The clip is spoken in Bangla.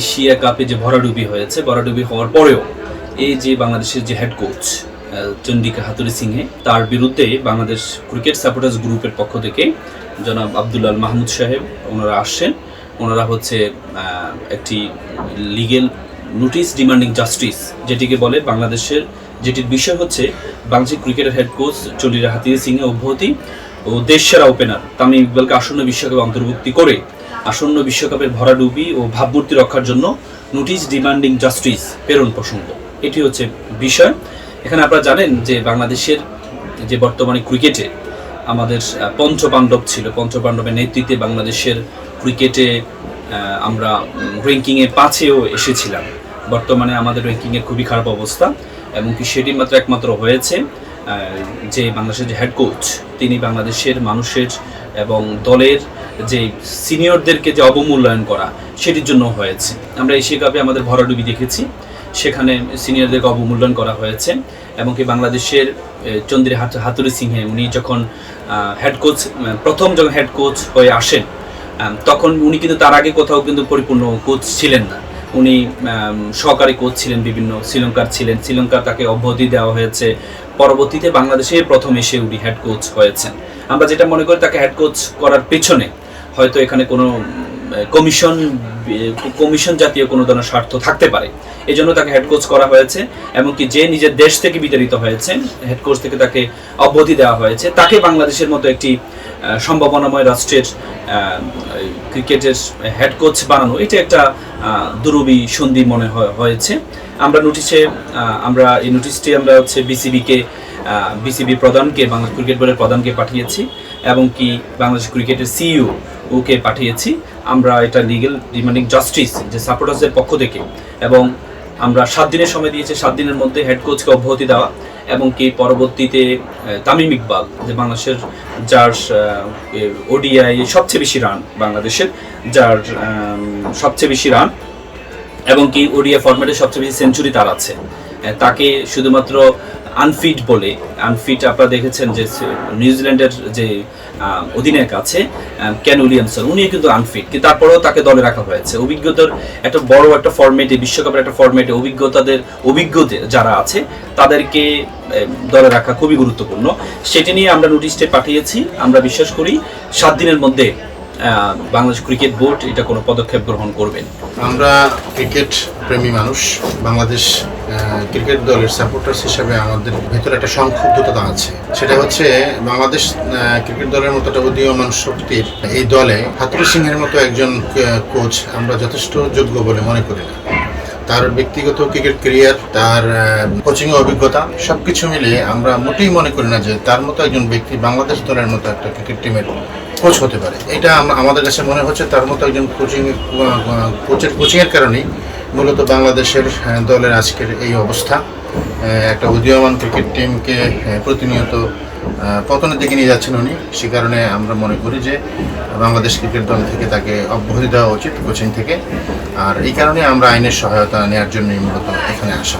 এশিয়া কাপে যে ভরাডুবি হয়েছে, ভরাডুবি হওয়ার পরেও এই যে বাংলাদেশের যে head coach Chandika Hathurusingha, তার বিরুদ্ধে বাংলাদেশ ক্রিকেট সাপোর্টার্স গ্রুপের পক্ষ থেকে জনাব আব্দুল্লাল মাহমুদ সাহেব, ওনারা আসছেন। ওনারা হচ্ছে একটি লিগেল নোটিশ ডিমান্ডিং জাস্টিস যেটিকে বলে বাংলাদেশের, যেটির বিষয় হচ্ছে বাংলাদেশের ক্রিকেটের head coach Chandika Hathurusingha অব্যাহতি। ও দেশ সেরা ওপেনার তামিম ইকবালকে আসন্ন বিশ্বকাপে অন্তর্ভুক্তি করে আসন্ন বিশ্বকাপের ভরাডুবি ও ভাবমূর্তি রক্ষার জন্য নোটিশ ডিমান্ডিং জাস্টিস প্রেরণ প্রসঙ্গ। এটি হচ্ছে বিষয়। এখানে আপনারা জানেন যে বাংলাদেশের যে বর্তমানে ক্রিকেটে আমাদের পঞ্চপাণ্ডব ছিল। পঞ্চপাণ্ডবের নেতৃত্বে বাংলাদেশের ক্রিকেটে আমরা র্যাঙ্কিংয়ে পাঁচেও এসেছিলাম। বর্তমানে আমাদের র্যাঙ্কিংয়ের খুবই খারাপ অবস্থা এবং কি সেটি মাত্র একমাত্র হয়েছে। যে বাংলাদেশের যে হেড কোচ তিনি বাংলাদেশের মানুষের এবং দলের যে সিনিয়রদেরকে যে অবমূল্যায়ন করা, সেটির জন্য হয়েছে। আমরা এশিয়া কাপে আমাদের ভরাডুবি দেখেছি। সেখানে সিনিয়রদেরকে অবমূল্যায়ন করা হয়েছে এবং কি বাংলাদেশের চন্দ্রী হাত হাতুরি সিংহে উনি যখন হেড কোচ প্রথম যখন হেড কোচ হয়ে আসেন তখন উনি কিন্তু তার আগে কোথাও কিন্তু পরিপূর্ণ কোচ ছিলেন না। উনি সহকারী কোচ ছিলেন, বিভিন্ন শ্রীলঙ্কার ছিলেন। শ্রীলঙ্কা তাকে অব্যাহতি দেওয়া হয়েছে। পরবর্তীতে বাংলাদেশে প্রথম এসে উনি হেড কোচ হয়েছেন। আমরা যেটা মনে করি তাকে হেড কোচ করার পেছনে হয়তো এখানে কোনো কমিশন কমিশন জাতীয় কোনো ধরনের স্বার্থ থাকতে পারে। এই জন্য তাকে হেড কোচ করা হয়েছে, এমনকি যে নিজের দেশ থেকে বিতাড়িত হয়েছে হেড কোচ থেকে তাকে অব্যাহতি দেওয়া হয়েছে, তাকে বাংলাদেশের মতো একটি সম্ভাবনাময় রাষ্ট্রের ক্রিকেটের হেড কোচ বানানো, এটা একটা দুরূহী সন্ধি মনে হয়- হয়েছে। আমরা নোটিশে আমরা এই নোটিশটি আমরা হচ্ছে বিসিবিকে বিসিবি প্রধানকে, বাংলাদেশ ক্রিকেট বোর্ডের প্রধানকে পাঠিয়েছি এবং কি বাংলাদেশ ক্রিকেটের সিইও ওকে পাঠিয়েছি। আমরা এটা লিগেল ডিমান্ডিং জাস্টিস যে সাপোর্টার্সের পক্ষ থেকে এবং আমরা সাত দিনের সময় দিয়েছি, সাত দিনের মধ্যে হেড কোচকে অব্যাহতি দেওয়া এবং কি পরবর্তীতে তামিম ইকবাল, যে বাংলাদেশের, যার ওডিআই সবচেয়ে বেশি রান বাংলাদেশের, যার সবচেয়ে বেশি রান এবং কি ওডিআই ফরম্যাটে সবচেয়ে বেশি সেঞ্চুরি তার আছে। তাকে শুধুমাত্র আনফিট বলে আনফিট আপনারা দেখেছেন যে নিউজিল্যান্ডের যে অধিনায়ক আছে কেন উইলিয়ামসন উনি কিন্তু আনফিট কিন্তু তারপরেও তাকে দলে রাখা হয়েছে। অভিজ্ঞতার একটা বড় একটা ফরম্যাটে বিশ্বকাপের একটা ফরম্যাটে অভিজ্ঞতাদের অভিজ্ঞ যারা আছে, তাদেরকে দলে রাখা খুবই গুরুত্বপূর্ণ। সেটি নিয়ে আমরা নোটিশটি পাঠিয়েছি। আমরা বিশ্বাস করি, সাত দিনের মধ্যে বাংলাদেশ ক্রিকেট বোর্ড এটা কোনো পদক্ষেপ গ্রহণ করবেন আমরা ক্রিকেট প্রেমী মানুষ। বাংলাদেশ ক্রিকেট দলের সাপোর্টার্স হিসাবে আমাদের ভেতরে একটা সংক্ষুব্ধতা আছে। সেটা হচ্ছে বাংলাদেশ ক্রিকেট দলের মতো একটা উদীয়মান শক্তির এই দলে হাতুরি সিংহের মতো একজন কোচ আমরা যথেষ্ট যোগ্য বলে মনে করি না। তার ব্যক্তিগত ক্রিকেট ক্যারিয়ার তার কোচিং অভিজ্ঞতা সব কিছু মিলিয়ে আমরা মোটেই মনে করি না যে তার মতো একজন ব্যক্তি বাংলাদেশ দলের মতো একটা ক্রিকেট টিমের কোচ হতে পারে। এটা আমাদের কাছে মনে হচ্ছে তার মতো একজন কোচিং কোচের কোচিংয়ের কারণেই মূলত বাংলাদেশের দলের আজকের এই অবস্থা। একটা উদীয়মান ক্রিকেট টিমকে প্রতিনিয়ত পতনের দিকে নিয়ে যাচ্ছেন উনি। সে কারণে আমরা মনে করি যে বাংলাদেশ ক্রিকেট দল থেকে তাকে অব্যাহতি দেওয়া উচিত কোচিং থেকে। আর এই কারণে আমরা আইনের সহায়তা নেওয়ার জন্যই মূলত এখানে আসা।